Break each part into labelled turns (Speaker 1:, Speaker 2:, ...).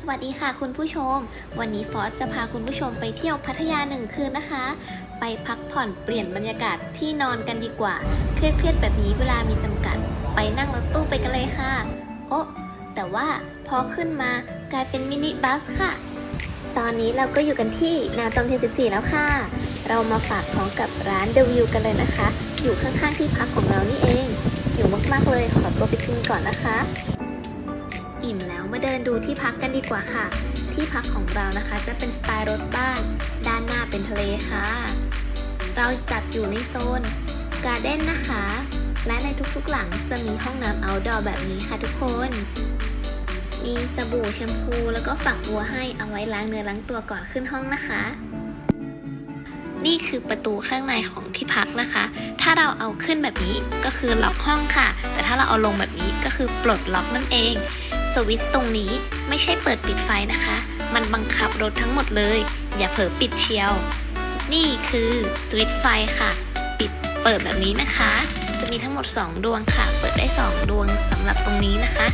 Speaker 1: สวัสดีค่ะคุณผู้ชม วันนี้ฟอสจะพาคุณผู้ชมไปเที่ยวพัทยาหนึ่งคืนนะคะ ไปพักผ่อนเปลี่ยนบรรยากาศที่นอนกันดีกว่า เครียดๆแบบนี้เวลามีจำกัด ไปนั่งรถตู้ไปกันเลยค่ะ โอ้แต่ว่าพอขึ้นมากลายเป็นมินิบัสค่ะ ตอนนี้เราก็อยู่กันที่นาจอมเทียน14 แล้วค่ะ เรามาฝากของกับร้านเดวิวกันเลยนะคะ อยู่ข้างๆที่พักของเรานี่เอง อยู่มากๆเลยขอตัวไปกินก่อนนะคะ มาเดินดูที่พักกันดีกว่าค่ะ ที่พักของเรานะคะจะเป็นสไตล์รถบ้าน ด้านหน้าเป็นทะเลค่ะ เราจัดอยู่ในโซนการ์เด้นนะคะ และในทุกๆหลังจะมีห้องน้ำ outdoor แบบนี้ค่ะทุกคน มีสบู่แชมพูแล้วก็ฝักบัวให้เอาไว้ล้างเนื้อล้างตัวก่อนขึ้นห้องนะคะ นี่คือประตูข้างในของที่พักนะคะ ถ้าเราเอาขึ้นแบบนี้ก็คือล็อกห้องค่ะ แต่ถ้าเราเอาลงแบบนี้ก็คือปลดล็อกนั่นเอง วิตช์ตรงนี้ไม่ใช่เปิดปิดไฟนะคะ มันบังคับรถทั้งหมดเลย อย่าเผลอปิดเชียว นี่คือสวิตช์ไฟค่ะ ปิดเปิดแบบนี้นะคะ จะมีทั้งหมด 2 ดวงค่ะ เปิดได้ 2 ดวงสำหรับตรงนี้นะคะ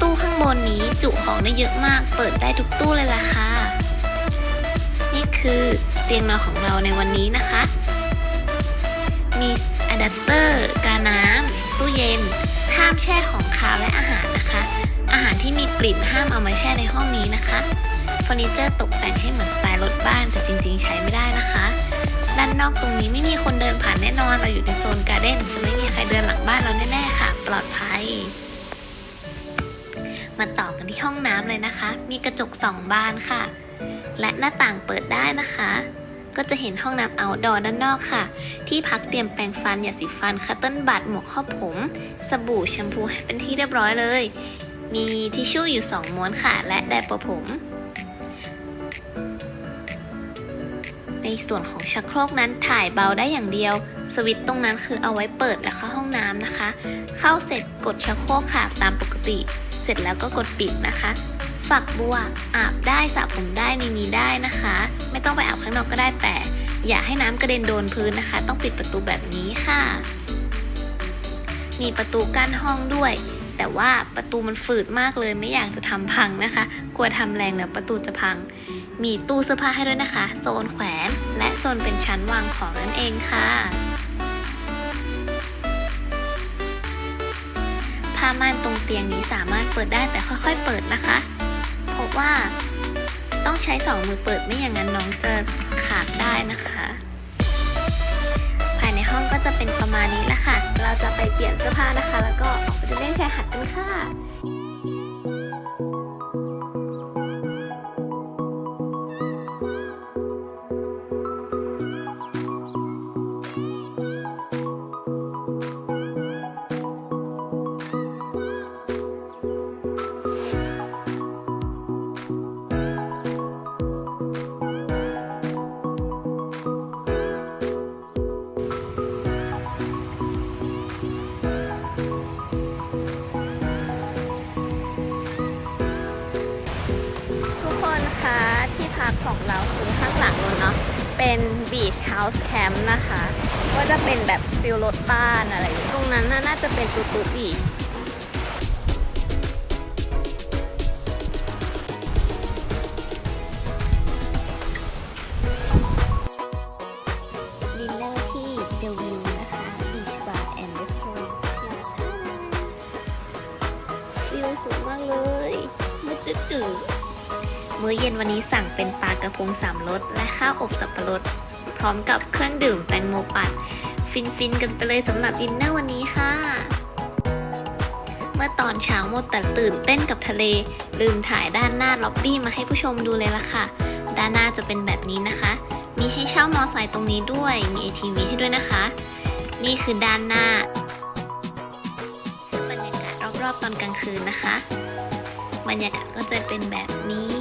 Speaker 1: ตู้ข้างบนนี้จุของได้เยอะมาก เปิดได้ทุกตู้เลยล่ะค่ะ นี่คือเตียงนอนของเราในวันนี้นะคะ มีอะแดปเตอร์กาน้ำตู้เย็นห้ามแช่ของคาวและอาหารนะคะ หารที่มีกลิ่นห้ามเอามาแช่ในห้องนี้นะคะเฟอร์นิเจอร์ตกแต่งให้เหมือนสไตล์รถบ้านแต่จริงๆ ใช้ไม่ได้นะคะ ด้านนอกตรงนี้ไม่มีคนเดินผ่านแน่นอนเราอยู่ในโซนการ์เด้นจะไม่มีใครเดินหลังบ้านเราแน่ๆค่ะ ปลอดภัย มาต่อกันที่ห้องน้ำเลยนะคะ มีกระจกสองบานค่ะ และหน้าต่างเปิดได้นะคะก็จะเห็นห้องน้ำเอาดอด้านนอกค่ะ ที่พักเตรียมแปรงฟันยาสีฟันคัตเติ้ลบัตหมวกครอบผม สบู่แชมพูให้เป็นที่เรียบร้อยเลย มีทิชชู่อยู่ 2 ม้วนค่ะ และไดเปอร์ผม ในส่วนของชักโครกนั้นถ่ายเบาได้อย่างเดียว สวิตช์ตรงนั้นคือเอาไว้เปิดและเข้าห้องน้ำนะคะ เข้าเสร็จกดชักโครกค่ะตามปกติ เสร็จแล้วก็กดปิดนะคะฝักบัวอาบได้สระผมได้ในนี้ได้นะคะ ไม่ต้องไปอาบข้างนอกก็ได้แต่ อย่าให้น้ำกระเด็นโดนพื้นนะคะ ต้องปิดประตูแบบนี้ค่ะ มีประตูกั้นห้องด้วย แต่ว่าประตูมันฝืดมากเลยไม่อยากจะทำพังนะคะ กลัวทำแรงแล้วประตูจะพัง มีตู้เสื้อผ้าให้ด้วยนะคะ โซนแขวน และโซนเป็นชั้นวางของนั่นเองค่ะผ้าม่านตรงเตียงนี้สามารถเปิดได้แต่ค่อย ๆ เปิดนะคะ เพราะว่าต้องใช้สองมือเปิดไม่อย่างนั้นน้องจะขาดได้นะคะ ห้องก็จะเป็นประมาณนี้แหละค่ะ เราจะไปเปลี่ยนเสื้อผ้านะคะ แล้วก็ออกไปเดินเล่นชายหาดกันค่ะ เป็น Beach House Camp นะคะ ก็จะเป็นแบบฟิลรถบ้านอะไรอย่างงี้ตรงนั้นน่าจะเป็นตูตูบีชดินเนอร์ที่เดวิวนะคะ Beach Bar and Restaurant ที่ราชาวิวสูงมากเลยมืดตื้อๆ มื้อเย็นวันนี้สั่งเป็นปลากระพงสามรสและข้าวอบสับปะรด พร้อมกับเครื่องดื่มแตงโมปัด ฟินฟินๆกันไปเลยสำหรับดินเนอร์วันนี้ค่ะ เมื่อตอนเช้าหมดแต่ตื่นเต้นกับทะเล ลืมถ่ายด้านหน้าล็อบบี้มาให้ผู้ชมดูเลยละค่ะ ด้านหน้าจะเป็นแบบนี้นะคะ มีให้เช่ามอไซค์ตรงนี้ด้วย มี ATV ให้ด้วยนะคะ นี่คือด้านหน้าบรรยากาศรอบๆตอนกลางคืนนะคะ บรรยากาศก็จะเป็นแบบนี้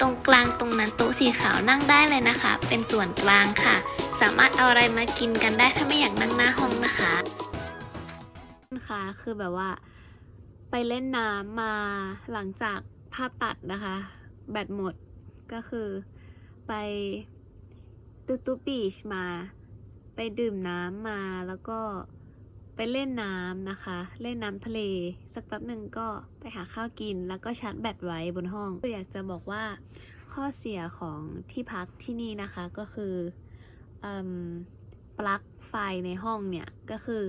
Speaker 1: ตรงกลางตรงนั้นโต๊ะสีขาวนั่งได้เลยนะคะ เป็นส่วนกลางค่ะ สามารถเอาอะไรมากินกันได้ถ้าไม่อยากนั่งหน้าห้องนะคะค่ะคือแบบว่า ไปเล่นน้ำมาหลังจากภาพตัดนะคะ แบตหมดก็คือไปตูตูบีชมา ไปดื่มน้ำมาแล้วก็ ไปเล่นน้ำนะคะ เล่นน้ำทะเล สักแป๊บหนึ่งก็ไปหาข้าวกิน แล้วก็ชาร์จแบตไว้บนห้องก็อยากจะบอกว่าข้อเสียของที่พักที่นี่นะคะก็คืออปลั๊กไฟในห้องเนี่ย ก็คือ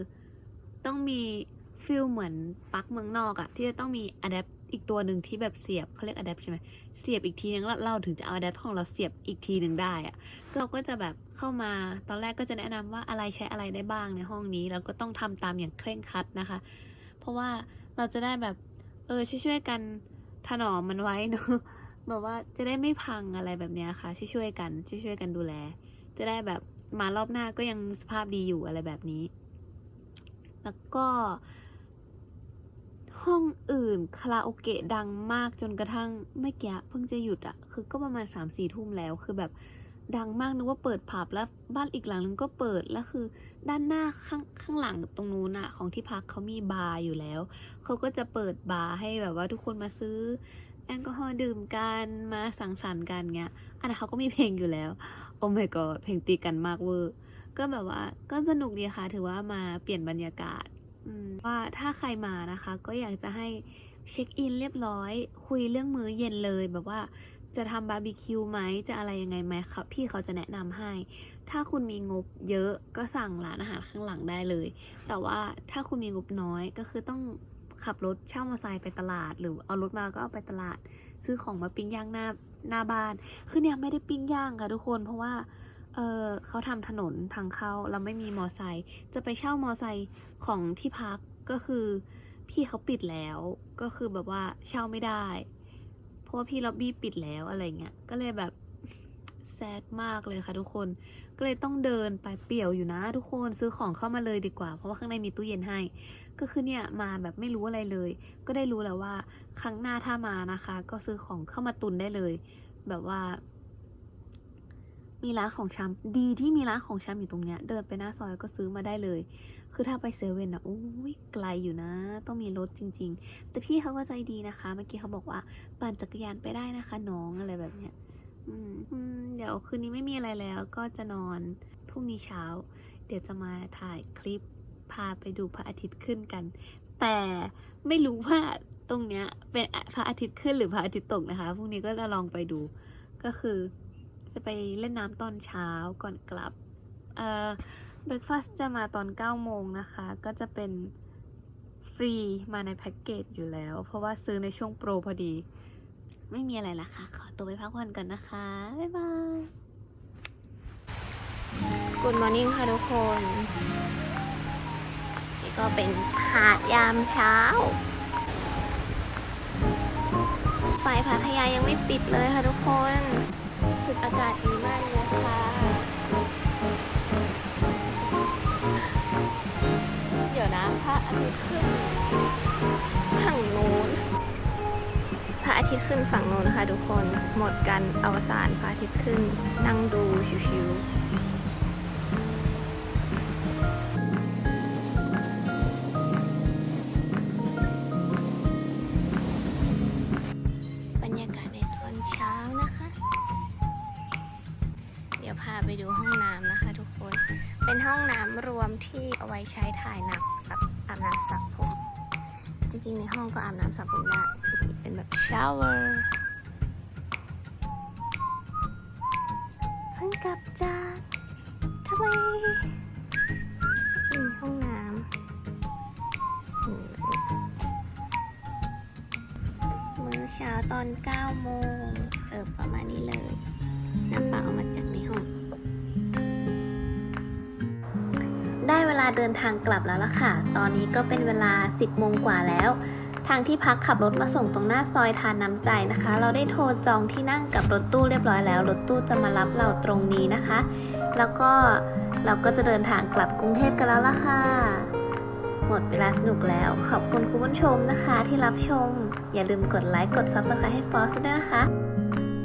Speaker 1: ต้องมีฟิลเหมือนปลั๊กเมืองนอกอะที่จะต้องมีอะแดป อีกตัวหนึ่งที่แบบเสียบเขาเรียกอะแดปใช่ไหมเสียบอีกทีนึงแล้วเราถึงจะเอาอะแดปของเราเสียบอีกทีหนึ่งได้อะเราก็จะแบบเข้ามาตอนแรกก็จะแนะนำว่าอะไรใช้อะไรได้บ้างในห้องนี้เราก็ต้องทำตามอย่างเคร่งครัดนะคะ เพราะว่าเราจะได้แบบเออช่วยๆกันถนอมมันไว้เนอะแบบว่าจะได้ไม่พังอะไรแบบนี้ค่ะช่วยๆกันช่วยๆกันดูแล จะได้แบบมารอบหน้าก็ยังสภาพดีอยู่อะไรแบบนี้ แล้วก็ ห้องอื่นคาราโอเกะดังมากจนกระทั่งไม่แก่เพิ่งจะหยุดอะคือก็ประมาณสามสี่ทุ่มแล้วคือแบบดังมากนึกว่าเปิดผับแล้วบ้านอีกหลังนึงก็เปิดแล้วคือ ด้านหน้าข้างข้างหลังตรงนู้นอะของที่พักเขามีบาร์อยู่แล้วเขาก็จะเปิดบาร์ให้แบบว่าทุกคนมาซื้อแอลกอฮอล์ดื่มกันมาสังสรรค์กันเงี้ยอันนั้นเขาก็มีเพลงอยู่แล้วโอ้ my god เพลงตีกันมากเวอร์ก็แบบว่าก็สนุกดีค่ะถือว่ามาเปลี่ยนบรรยากาศ ว่าถ้าใครมานะคะ ก็อยากจะให้เช็คอินเรียบร้อย คุยเรื่องมื้อเย็นเลยแบบว่าจะทำบาร์บีคิวไหมจะอะไรยังไงไหมครับพี่เขาจะแนะนำให้ ถ้าคุณมีงบเยอะก็สั่งร้านอาหารข้างหลังได้เลย แต่ว่าถ้าคุณมีงบน้อยก็คือต้องขับรถเช่ามอเตอร์ไซค์ไปตลาด หรือเอารถมาก็เอาไปตลาด ซื้อของมาปิ้งย่างหน้าหน้าบ้านคือเนี่ยไม่ได้ปิ้งย่างค่ะทุกคน เพราะว่า เออเขาทำถนนทางเข้าเราไม่มีมอไซค์จะไปเช่ามอไซค์ของที่พักก็คือพี่เขาปิดแล้ว ก็คือแบบว่าเช่าไม่ได้ เพราะว่าพี่ล็อบบี้ปิดแล้วอะไรเงี้ยก็เลยแบบแซดมากเลยค่ะทุกคน ก็เลยต้องเดินไปเปี่ยวอยู่นะ ทุกคนซื้อของเข้ามาเลยดีกว่า เพราะว่าข้างในมีตู้เย็นให้ ก็คือเนี่ยมาแบบไม่รู้อะไรเลย ก็ได้รู้แล้วว่าครั้งหน้าถ้ามานะคะ ก็ซื้อของเข้ามาตุนได้เลย แบบว่า มีร้านของชำดีที่มีร้านของชำอยู่ตรงเนี้ย เดินไปหน้าซอยก็ซื้อมาได้เลย คือถ้าไปเซเว่นอะโอ้ยไกลอยู่นะ ต้องมีรถจริง ๆ แต่พี่เขาก็ใจดีนะคะ เมื่อกี้เขาบอกว่าปั่นจักรยานไปได้นะคะน้องอะไรแบบเนี้ยอืมเดี๋ยวคืนนี้ไม่มีอะไรแล้วก็จะนอนพรุ่งนี้เช้า เดี๋ยวจะมาถ่ายคลิปพาไปดูพระอาทิตย์ขึ้นกัน แต่ไม่รู้ว่าตรงเนี้ยเป็นพระอาทิตย์ขึ้นหรือพระอาทิตย์ตกนะคะพรุ่งนี้ก็จะลองไปดูก็คือ จะไปเล่นน้ำตอนเช้าก่อนกลับ เอ่อเบรคฟาสจะมาตอน9โมงนะคะ ก็จะเป็นฟรีมาในแพ็กเกจอยู่แล้ว เพราะว่าซื้อในช่วงโปรพอดี ไม่มีอะไรละค่ะ ขอตัวไปพักผ่อนก่อนนะคะ บ๊ายบาย
Speaker 2: Good morning ค่ะทุกคนนี่ก็เป็นหาดยามเช้า ไฟพัทยายังไม่ปิดเลยค่ะทุกคน สึกอากาศดีมากเลยค่ะเดี๋ยวนะพระอาทิตย์ขึ้นฝั่งนู้นพระอาทิตย์ขึ้นฝั่งนู้นนะคะ ทุกคนหมดกันอวสานพระอาทิตย์ขึ้น นั่งดูชิวๆ ที่เอาไว้ใช้ถ่ายหนักกับอาบน้ำสระผม จริงๆ ในห้องก็อาบน้ำสระผมได้ เป็นแบบชาวเวอร์เพิ่งกลับจากทะเลนี่ห้องน้ำนี่มื้อเช้าตอน9โมงเสิร์ฟประมาณนี้เลย น้ำเปล่าเอามาจากในห้องาเดินทางกลับแล้วล่ะค่ะ ตอนนี้ก็เป็นเวลา 10โมงกว่าแล้ว ทางที่พักขับรถมาส่งตรงหน้าซอยทานน้ำใจนะคะ เราได้โทรจองที่นั่งกับรถตู้เรียบร้อยแล้ว รถตู้จะมารับเราตรงนี้นะคะ แล้วก็เราก็จะเดินทางกลับกรุงเทพกันแล้วล่ะค่ะ หมดเวลาสนุกแล้ว ขอบคุณคุณผู้ชมนะคะที่รับชม อย่าลืมกดไลค์ กด Subscribe ให้ฟอสด้วยนะคะ